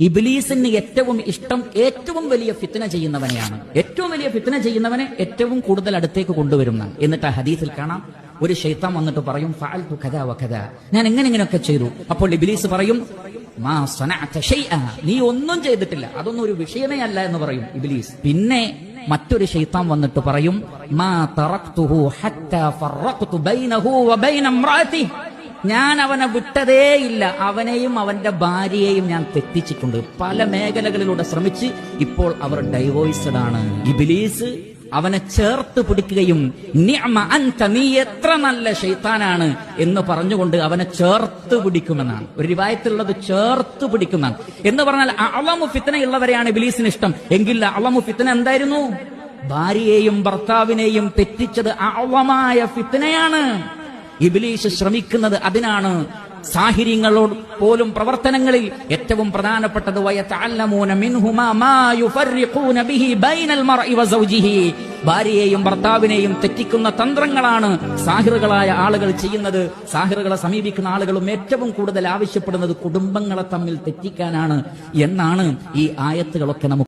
ഇബിലീസിന് ഏറ്റവും ഇഷ്ടം ഏറ്റവും വലിയ ഫിത്തന ചെയ്യുന്നവനെയാണ്. ഏറ്റവും വലിയ ഫിത്തന ചെയ്യുന്നവനെ ഏറ്റവും കൂടുതൽ അടുത്തേക്ക് കൊണ്ടുവരുന്ന. എന്നിട്ട് ആ ഹദീസിൽ കാണാം. ഒരു ഷെയ്ത്താൻ വന്നിട്ട് പറയും ഫഅൽതു കഥ വകഥ ഞാൻ എങ്ങനെ ഇങ്ങനെയൊക്കെ ചെയ്തു? അപ്പോൾ ഇബിലീസ് പറയും. നീ ഒന്നും ചെയ്തിട്ടില്ല. അതൊന്നും ഒരു വിഷയമേ അല്ല എന്ന് പറയും ഇബിലീസ്. പിന്നെ മറ്റൊരു ഷെയ്ത്താൻ വന്നിട്ട് പറയും മാ ഞാൻ അവനെ വിട്ടതേ ഇല്ല. അവനെയും അവന്റെ ഭാര്യയെയും ഞാൻ തെറ്റിച്ചിട്ടുണ്ട്. പല മേഖലകളിലൂടെ ശ്രമിച്ച് ഇപ്പോൾ അവർ ഡൈവോഴ്സഡ് ആണ് ഇബിലീസ് അവനെ ചേർത്ത് പിടിക്കുകയും നീ എത്ര നല്ല ഷെയ്ത്താനാണ് എന്ന് പറഞ്ഞുകൊണ്ട് അവനെ ചേർത്ത് പിടിക്കുമെന്നാണ്. ഒരു രൂപായത്തിലുള്ളത് ചേർത്ത് പിടിക്കുന്നതാണ് എന്ന് പറഞ്ഞാൽ അളമു ഫിത്തനയുള്ളവരെയാണ് ഇബിലീസിന് ഇഷ്ടം. എങ്കിൽ അളമു ഫിത്തന എന്തായിരുന്നു? ഭാര്യയെയും ഭർത്താവിനെയും തെറ്റിച്ചത് അളമായ ഫിത്തനയാണ് ഇബിലീസ് ശ്രമിക്കുന്നത് അതിനാണ്. സാഹചര്യങ്ങളോട് പോലും പ്രവർത്തനങ്ങളിൽ ഏറ്റവും പ്രധാനപ്പെട്ടത് ഭാര്യയെയും ഭർത്താവിനെയും തെറ്റിക്കുന്ന തന്ത്രങ്ങളാണ് സാഹിറുകളായ ആളുകൾ ചെയ്യുന്നത്. സാഹിറുകളെ സമീപിക്കുന്ന ആളുകളും ഏറ്റവും കൂടുതൽ ആവശ്യപ്പെടുന്നത് കുടുംബങ്ങളെ തമ്മിൽ തെറ്റിക്കാനാണ് എന്നാണ് ഈ ആയത്തുകളൊക്കെ നമുക്ക്